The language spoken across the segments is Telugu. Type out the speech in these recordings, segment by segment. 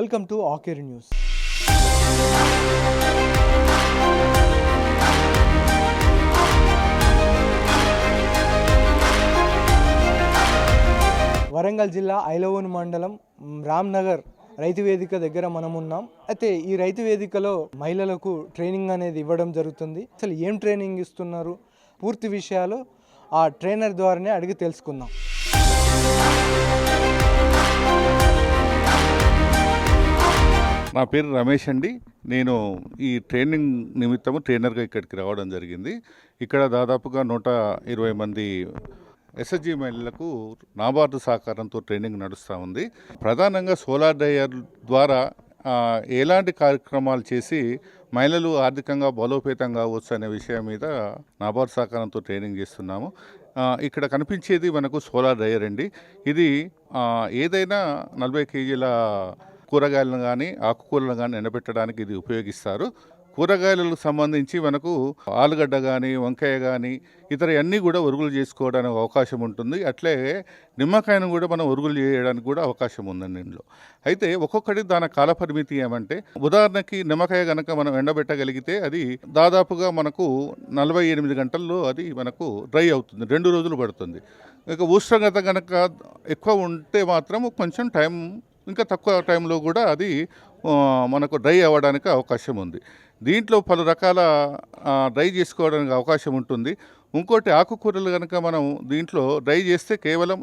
వెల్కమ్ టు ఆకేర్ న్యూస్. వరంగల్ జిల్లా ఐలవోన్ మండలం రామ్నగర్ రైతు వేదిక దగ్గర మనం ఉన్నాం. అయితే ఈ రైతు వేదికలో మహిళలకు ట్రైనింగ్ అనేది ఇవ్వడం జరుగుతుంది. అసలు ఏం ట్రైనింగ్ ఇస్తున్నారు? పూర్తి విషయాలు ఆ ట్రైనర్ ద్వారానే అడిగి తెలుసుకుందాం. నా పేరు రమేష్ అండి. నేను ఈ ట్రైనింగ్ నిమిత్తము ట్రైనర్గా ఇక్కడికి రావడం జరిగింది. ఇక్కడ దాదాపుగా నూట ఇరవై మంది ఎస్ఎస్జి మహిళలకు నాబార్డు సహకారంతో ట్రైనింగ్ నడుస్తూ ఉంది. ప్రధానంగా సోలార్ డ్రైయర్ ద్వారా ఎలాంటి కార్యక్రమాలు చేసి మహిళలు ఆర్థికంగా బలోపేతం కావచ్చు అనే విషయం మీద నాబార్డు సహకారంతో ట్రైనింగ్ చేస్తున్నాము. ఇక్కడ కనిపించేది మనకు సోలార్ డయర్ అండి. ఇది ఏదైనా నలభై కేజీల కూరగాయలను కానీ ఆకుకూరలను కానీ ఎండబెట్టడానికి ఇది ఉపయోగిస్తారు. కూరగాయలకు సంబంధించి మనకు ఆలుగడ్డ కానీ వంకాయ కానీ ఇతర అన్నీ కూడా ఒరుగులు చేసుకోవడానికి అవకాశం ఉంటుంది. అట్లే నిమ్మకాయను కూడా మనం ఒరుగులు చేయడానికి కూడా అవకాశం ఉందండి ఇందులో. అయితే ఒక్కొక్కటి దాని కాలపరిమితి ఏమంటే ఉదాహరణకి నిమ్మకాయ కనుక మనం ఎండబెట్టగలిగితే అది దాదాపుగా మనకు నలభై ఎనిమిది గంటల్లో అది మనకు డ్రై అవుతుంది రెండు రోజులు పడుతుంది. ఇక ఉష్ణోగ్రత కనుక ఎక్కువ ఉంటే మాత్రం కొంచెం టైం ఇంకా తక్కువ టైంలో కూడా అది మనకు డ్రై అవ్వడానికి అవకాశం ఉంది. దీంట్లో పలు రకాల డ్రై చేసుకోవడానికి అవకాశం ఉంటుంది. ఇంకోటి ఆకుకూరలు కనుక మనం దీంట్లో డ్రై చేస్తే కేవలం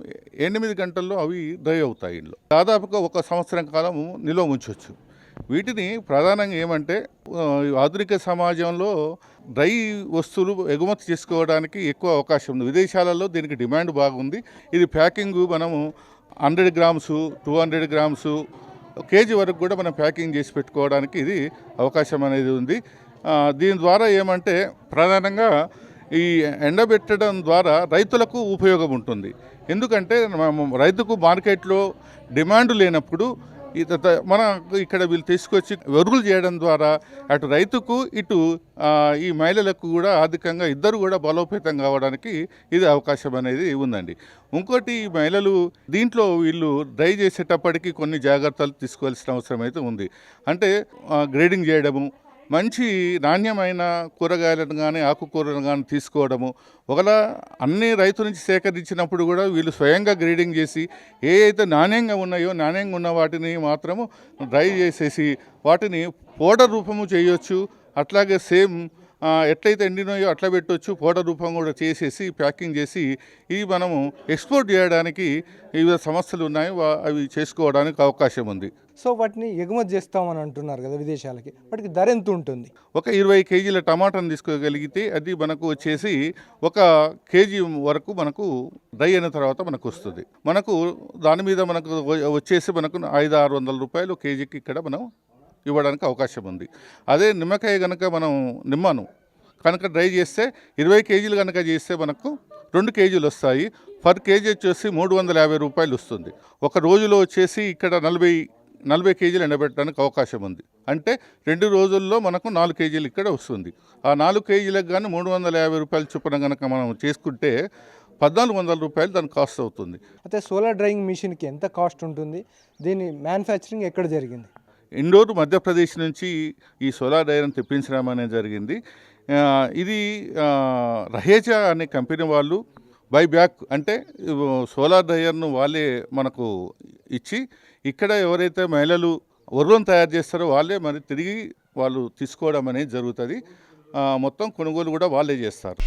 ఎనిమిది గంటల్లో అవి డ్రై అవుతాయి ఇంట్లో. దాదాపుగా ఒక సంవత్సరం కాలం నిల్వ ఉంచవచ్చు వీటిని ప్రధానంగా ఏమంటే ఆధునిక సమాజంలో డ్రై వస్తువులు ఎగుమతి చేసుకోవడానికి ఎక్కువ అవకాశం ఉంది. విదేశాలలో దీనికి డిమాండ్ బాగుంది. ఇది ప్యాకింగ్ మనము hundred grams two hundred grams KG వరకు కూడా మనం ప్యాకింగ్ చేసి పెట్టుకోవడానికి ఇది అవకాశం అనేది ఉంది. దీని ద్వారా ఏమంటే ప్రధానంగా ఈ ఎండబెట్టడం ద్వారా రైతులకు ఉపయోగం ఉంటుంది. ఎందుకంటే మనం రైతుకు మార్కెట్లో డిమాండ్ లేనప్పుడు మన ఇక్కడ వీళ్ళు తీసుకొచ్చి వరుగులు చేయడం ద్వారా అటు రైతుకు ఇటు ఈ మహిళలకు కూడా ఆర్థికంగా ఇద్దరు కూడా బలోపేతం కావడానికి ఇది అవకాశం అనేది ఉందండి. ఇంకోటి ఈ మహిళలు దీంట్లో వీళ్ళు డ్రై చేసేటప్పటికి కొన్ని జాగ్రత్తలు తీసుకోవాల్సిన అవసరం అయితే ఉంది. అంటే గ్రేడింగ్ చేయడము మంచి నాణ్యమైన కూరగాయలను కానీ ఆకుకూరలను కానీ తీసుకోవడము. ఒకలా అన్ని రైతు నుంచి సేకరించినప్పుడు కూడా వీళ్ళు స్వయంగా గ్రేడింగ్ చేసి ఏ అయితే నాణ్యంగా ఉన్నాయో నాణ్యంగా ఉన్న వాటిని మాత్రము డ్రై చేసేసి వాటిని పౌడర్ రూపము చేయొచ్చు. అట్లాగే సేమ్ ఎట్లయితే ఎండినాయో అట్లా పెట్టొచ్చు పౌడర్ రూపం కూడా చేసేసి ప్యాకింగ్ చేసి ఇవి మనము ఎక్స్పోర్ట్ చేయడానికి వివిధ సమస్యలు ఉన్నాయి అవి చేసుకోవడానికి అవకాశం ఉంది. సో వాటిని ఎగుమతి చేస్తామని అంటున్నారు కదా విదేశాలకి. వాటికి ధర ఎంత ఉంటుంది? ఒక ఇరవై కేజీల టమాటాను తీసుకోగలిగితే అది మనకు వచ్చేసి ఒక కేజీ వరకు మనకు డ్రై అయిన తర్వాత మనకు వస్తుంది. మనకు దాని మీద మనకు వచ్చేసి మనకు ఐదు ఆరు వందల రూపాయలు కేజీకి ఇక్కడ మనం ఇవ్వడానికి అవకాశం ఉంది. అదే నిమ్మకాయ కనుక మనం నిమ్మను కనుక డ్రై చేస్తే ఇరవై కేజీలు కనుక చేస్తే మనకు రెండు కేజీలు వస్తాయి. పర్ కేజీ వచ్చేసి మూడు వందల యాభై రూపాయలు వస్తుంది. ఒక రోజులో వచ్చేసి ఇక్కడ నలభై నలభై కేజీలు ఎండబెట్టడానికి అవకాశం ఉంది. అంటే రెండు రోజుల్లో మనకు నాలుగు కేజీలు ఇక్కడ వస్తుంది. ఆ నాలుగు కేజీలకు కానీ మూడు వందల యాభై రూపాయలు చొప్పున కనుక మనం చేసుకుంటే పద్నాలుగు వందల రూపాయలు దాని కాస్ట్ అవుతుంది. అయితే సోలార్ డ్రైయింగ్ మిషన్కి ఎంత కాస్ట్ ఉంటుంది? దీని మ్యానుఫ్యాక్చరింగ్ ఎక్కడ జరిగింది? ఇండోర్ మధ్యప్రదేశ్ నుంచి ఈ సోలార్ డైరన్ తెప్పించడం అనేది జరిగింది ఇది రహేజా అనే కంపెనీ వాళ్ళు బై బ్యాక్ అంటే సోలార్ డైర్ను వాళ్ళే మనకు ఇచ్చి ఇక్కడ ఎవరైతే మహిళలు వరులను తయారు చేస్తారో వాళ్ళే మరి తిరిగి వాళ్ళు తీసుకోవడం అనేది జరుగుతుంది మొత్తం కొనుగోలు కూడా వాళ్ళే చేస్తారు.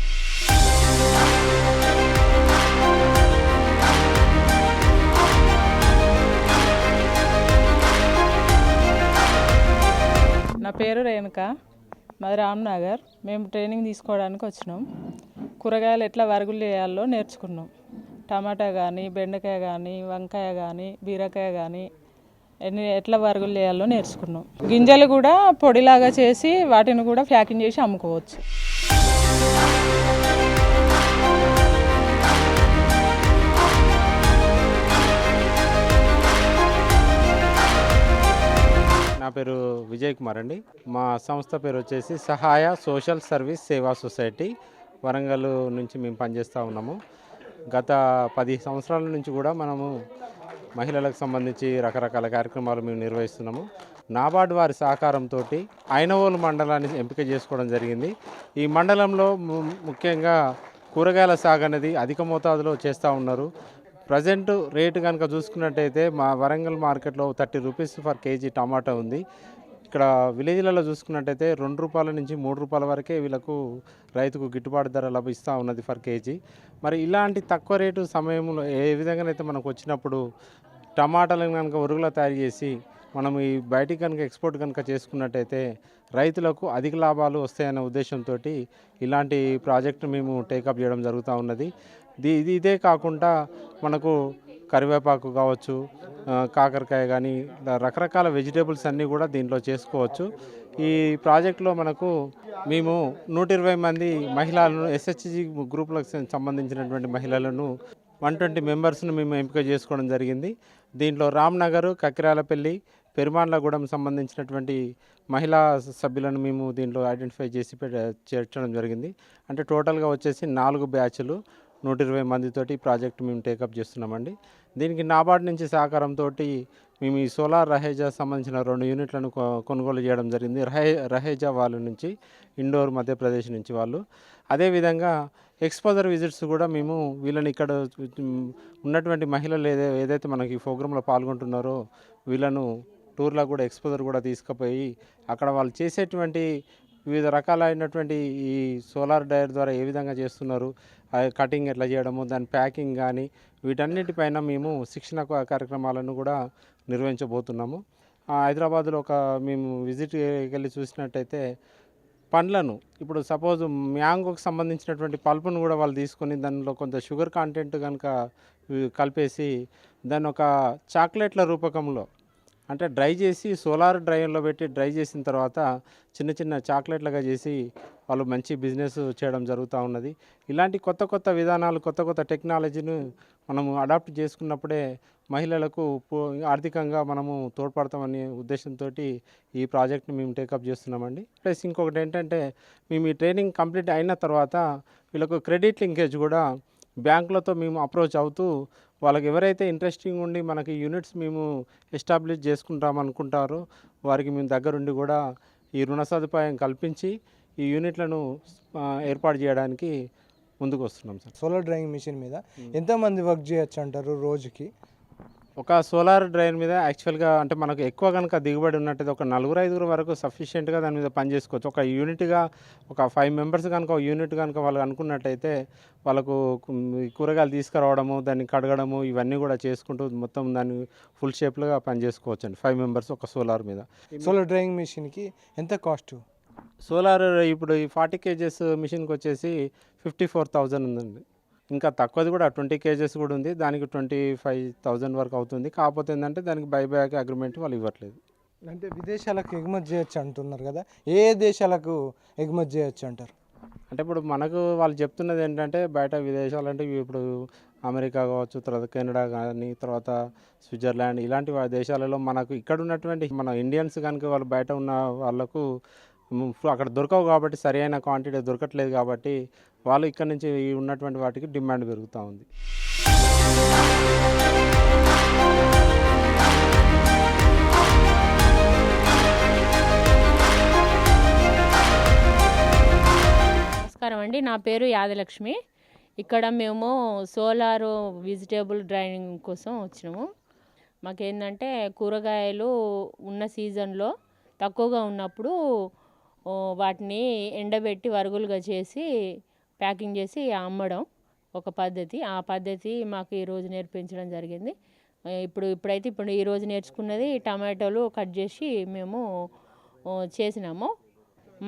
పేరు రేణుక. మాది రామ్నగర్ మేము ట్రైనింగ్ తీసుకోవడానికి వచ్చినాం. కూరగాయలు ఎట్లా వరుగులు చేయాలో నేర్చుకున్నాం. టమాటా కానీ బెండకాయ కానీ వంకాయ కానీ బీరకాయ కానీ ఎన్ని ఎట్లా వరుగులు చేయాలో నేర్చుకున్నాం. గింజలు కూడా పొడిలాగా చేసి వాటిని కూడా ప్యాకింగ్ చేసి అమ్ముకోవచ్చు. నా పేరు విజయ్ కుమార్ అండి. మా సంస్థ పేరు వచ్చేసి Sahaya social service Seva society Warangal నుంచి మేము పనిచేస్తూ ఉన్నాము. గత పది సంవత్సరాల నుంచి కూడా మనము మహిళలకు సంబంధించి రకరకాల కార్యక్రమాలు మేము నిర్వహిస్తున్నాము. నాబార్డు వారి సహకారంతో ఐనవోలు మండలాన్ని ఎంపిక చేసుకోవడం జరిగింది. ఈ మండలంలో ము- ముఖ్యంగా కూరగాయల సాగు అనేది అధిక మోతాదులో చేస్తూ ఉన్నారు. ప్రజెంట్ రేటు కనుక చూసుకున్నట్టయితే మా వరంగల్ మార్కెట్లో థర్టీ రూపీస్ ఫర్ కేజీ టమాటా ఉంది. ఇక్కడ విలేజ్లలో చూసుకున్నట్టయితే రెండు రూపాయల నుంచి మూడు రూపాయల వరకే వీళ్ళకు రైతుకు గిట్టుబాటు ధర లభిస్తూ ఉన్నది ఫర్ కేజీ. మరి ఇలాంటి తక్కువ రేటు సమయంలో ఏ విధంగానైతే మనకు వచ్చినప్పుడు టమాటాలను కనుక ఉరుగులా తయారు చేసి మనం ఈ బయటికి కనుక ఎక్స్పోర్ట్ కనుక చేసుకున్నట్టయితే రైతులకు అధిక లాభాలు వస్తాయనే ఉద్దేశంతో ఇలాంటి ప్రాజెక్టు మేము టేకప్ చేయడం జరుగుతూ ఉన్నది. ఇది ఇది ఇదే కాకుండా మనకు కరివేపాకు కావచ్చు కాకరకాయ కానీ రకరకాల వెజిటేబుల్స్ అన్నీ కూడా దీంట్లో చేసుకోవచ్చు. ఈ ప్రాజెక్టులో మనకు మేము నూట ఇరవై మంది మహిళలను ఎస్హెచ్జి గ్రూపులకు సంబంధించినటువంటి మహిళలను వన్ ట్వంటీ మెంబర్స్ను మేము ఎంపిక చేసుకోవడం జరిగింది. దీంట్లో రామ్నగర్ కకిరాలపల్లి పెరుమాన్లగూడెం సంబంధించినటువంటి మహిళా సభ్యులను మేము దీంట్లో ఐడెంటిఫై చేసి చేర్చడం జరిగింది. అంటే టోటల్గా వచ్చేసి నాలుగు బ్యాచ్లు. నూట ఇరవై మందితోటి ఈ ప్రాజెక్ట్ మేము టేకప్ చేస్తున్నామండి. దీనికి నాబార్డ్ నుంచి సహకారంతో మేము ఈ సోలార్ రహేజా సంబంధించిన రెండు యూనిట్లను కొనుగోలు చేయడం జరిగింది. రహే రహేజా వాళ్ళ నుంచి ఇండోర్ మధ్యప్రదేశ్ నుంచి వాళ్ళు. అదేవిధంగా ఎక్స్పోజర్ విజిట్స్ కూడా మేము వీళ్ళని ఇక్కడ ఉన్నటువంటి మహిళలు ఏదే ఏదైతే మనకి ఈ ప్రోగ్రాంలో పాల్గొంటున్నారో వీళ్ళను టూర్లో కూడా ఎక్స్పోజర్ కూడా తీసుకుపోయి అక్కడ వాళ్ళు చేసేటువంటి వివిధ రకాలైనటువంటి ఈ సోలార్ డైర్ ద్వారా ఏ విధంగా చేస్తున్నారు? కటింగ్ ఎట్లా చేయడము? దాని ప్యాకింగ్ కానీ వీటన్నిటిపైన మేము శిక్షణ కార్యక్రమాలను కూడా నిర్వహించబోతున్నాము. హైదరాబాద్లో ఒక మేము విజిట్ వెళ్ళి చూసినట్టయితే పండ్లను ఇప్పుడు సపోజ్ మ్యాంగోకి సంబంధించినటువంటి పల్పును కూడా వాళ్ళు తీసుకొని దానిలో కొంత షుగర్ కాంటెంట్ కనుక కలిపేసి దాన్ని ఒక చాక్లెట్ల రూపకంలో అంటే డ్రై చేసి సోలార్ డ్రైవ్లో పెట్టి డ్రై చేసిన తర్వాత చిన్న చిన్న చాక్లెట్లుగా చేసి వాళ్ళు మంచి బిజినెస్ చేయడం జరుగుతూ ఉన్నది. ఇలాంటి కొత్త కొత్త విధానాలు కొత్త కొత్త టెక్నాలజీని మనము అడాప్ట్ చేసుకున్నప్పుడే మహిళలకు ఆర్థికంగా మనము తోడ్పడతామనే ఉద్దేశంతో ఈ ప్రాజెక్ట్ని మేము టేకప్ చేస్తున్నామండి. ప్లస్ ఇంకొకటి ఏంటంటే మేము ఈ ట్రైనింగ్ కంప్లీట్ అయిన తర్వాత వీళ్ళకు క్రెడిట్ లింకేజ్ కూడా బ్యాంకులతో మేము అప్రోచ్ అవుతూ వాళ్ళకి ఎవరైతే ఇంట్రెస్టింగ్ ఉండి మనకి యూనిట్స్ మేము ఎస్టాబ్లిష్ చేసుకుంటాం అనుకుంటారో వారికి మేము దగ్గరుండి కూడా ఈ రుణ సదుపాయం కల్పించి ఈ యూనిట్లను ఏర్పాటు చేయడానికి ముందుకు వస్తున్నాం సార్. సోలార్ డ్రైవింగ్ మిషన్ మీద ఎంతమంది వర్క్ చేయొచ్చు అంటారు రోజుకి? ఒక సోలార్ డ్రైన్ మీద యాక్చువల్గా అంటే మనకు ఎక్కువ కనుక దిగుబడి ఉన్నట్టయితే ఒక నలుగురు ఐదుగురు వరకు సఫిషియెంట్గా దాని మీద పని చేసుకోవచ్చు ఒక యూనిట్గా ఒక ఫైవ్ మెంబర్స్ కనుక ఒక యూనిట్ కనుక వాళ్ళు అనుకున్నట్టయితే వాళ్ళకు కూరగాయలు తీసుకురావడము దాన్ని కడగడము ఇవన్నీ కూడా చేసుకుంటూ మొత్తం దాన్ని ఫుల్ షేప్లుగా పని చేసుకోవచ్చు అండి ఫైవ్ మెంబర్స్ ఒక సోలార్ మీద. సోలార్ డ్రైవింగ్ మిషన్కి ఎంత కాస్ట్? సోలార్ ఇప్పుడు ఈ ఫార్టీ కేజెస్ మిషన్కి వచ్చేసి ఫిఫ్టీ ఫోర్ థౌజండ్ ఉందండి. ఇంకా తక్కువది కూడా ట్వంటీ కేజెస్ కూడా ఉంది. దానికి ట్వంటీ ఫైవ్ థౌజండ్ వరకు అవుతుంది. కాకపోతే ఏంటంటే దానికి బైబ్యాక్ అగ్రిమెంట్ వాళ్ళు ఇవ్వట్లేదు. అంటే విదేశాలకు ఎగుమతి చేయొచ్చు అంటున్నారు కదా. ఏ దేశాలకు ఎగుమతి చేయొచ్చు అంటారు? అంటే ఇప్పుడు మనకు వాళ్ళు చెప్తున్నది ఏంటంటే బయట విదేశాలు అంటే ఇప్పుడు అమెరికా కావచ్చు తర్వాత కెనడా కానీ తర్వాత స్విట్జర్లాండ్ ఇలాంటి వా- దేశాలలో మనకు ఇక్కడ ఉన్నటువంటి మన ఇండియన్స్ కనుక వాళ్ళు బయట ఉన్న వాళ్ళకు అక్కడ దొరకవు కాబట్టి సరైన క్వాంటిటీ దొరకట్లేదు కాబట్టి వాళ్ళు ఇక్కడ నుంచి ఉన్నటువంటి వాటికి డిమాండ్ పెరుగుతూ ఉంది. నమస్కారం అండి. నా పేరు యాదలక్ష్మి. ఇక్కడ మేము సోలార్ వెజిటేబుల్ డ్రైనింగ్ కోసం వచ్చినాము. మాకేంటంటే కూరగాయలు ఉన్న సీజన్లో తక్కువగా ఉన్నప్పుడు వాటిని ఎండబెట్టి వరుగులుగా చేసి ప్యాకింగ్ చేసి అమ్మడం ఒక పద్ధతి. ఆ పద్ధతి మాకు ఈరోజు నేర్పించడం జరిగింది. ఇప్పుడు ఇప్పుడైతే ఇప్పుడు ఈరోజు నేర్చుకున్నది టమాటోలు కట్ చేసి మేము చేసినాము.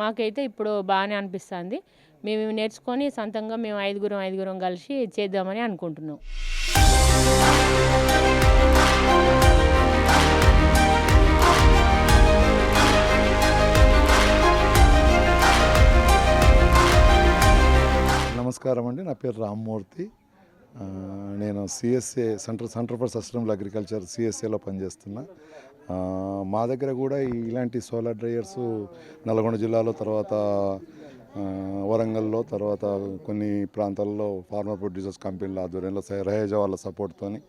మాకైతే ఇప్పుడు బాగానే అనిపిస్తుంది. మేము నేర్చుకొని సొంతంగా మేము ఐదుగురం ఐదుగురం కలిసి చేద్దామని అనుకుంటున్నాం. నమస్కారం అండి. నా పేరు రామ్మూర్తి. నేను CSA center center for sustainable agriculture సిఎస్ఏలో పనిచేస్తున్నా. మా దగ్గర కూడా ఈ- ఇలాంటి సోలార్ డ్రైయర్స్ నల్గొండ జిల్లాలో తర్వాత వరంగల్లో తర్వాత కొన్ని ప్రాంతాల్లో ఫార్మర్ ప్రొడ్యూసర్స్ కంపెనీల ఆధ్వర్యంలో రహేజా వాళ్ళ సపోర్ట్తోని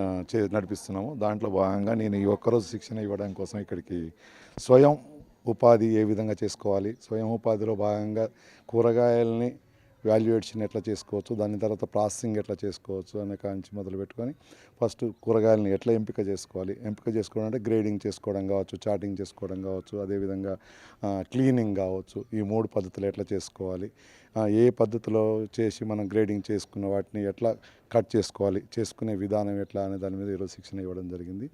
చే నడిపిస్తున్నాము. దాంట్లో భాగంగా నేను ఈ ఒక్కరోజు శిక్షణ ఇవ్వడం కోసం ఇక్కడికి స్వయం ఉపాధి ఏ విధంగా చేసుకోవాలి స్వయం ఉపాధిలో భాగంగా కూరగాయల్ని వాల్యుయేషన్ ఎట్లా చేసుకోవచ్చు దాని తర్వాత ప్రాసెసింగ్ ఎట్లా చేసుకోవచ్చు అనే కాంచి మొదలు పెట్టుకొని ఫస్ట్ కూరగాయలని ఎట్లా ఎంపిక చేసుకోవాలి? ఎంపిక చేసుకోవడం అంటే గ్రేడింగ్ చేసుకోవడం కావచ్చు చాటింగ్ చేసుకోవడం కావచ్చు అదేవిధంగా క్లీనింగ్ కావచ్చు ఈ మూడు పద్ధతులు ఎట్లా చేసుకోవాలి? ఏ పద్ధతిలో చేసి మనం గ్రేడింగ్ చేసుకున్న వాటిని ఎట్లా కట్ చేసుకోవాలి? చేసుకునే విధానం ఎట్లా అనే దాని మీద ఈరోజు శిక్షణ ఇవ్వడం జరిగింది.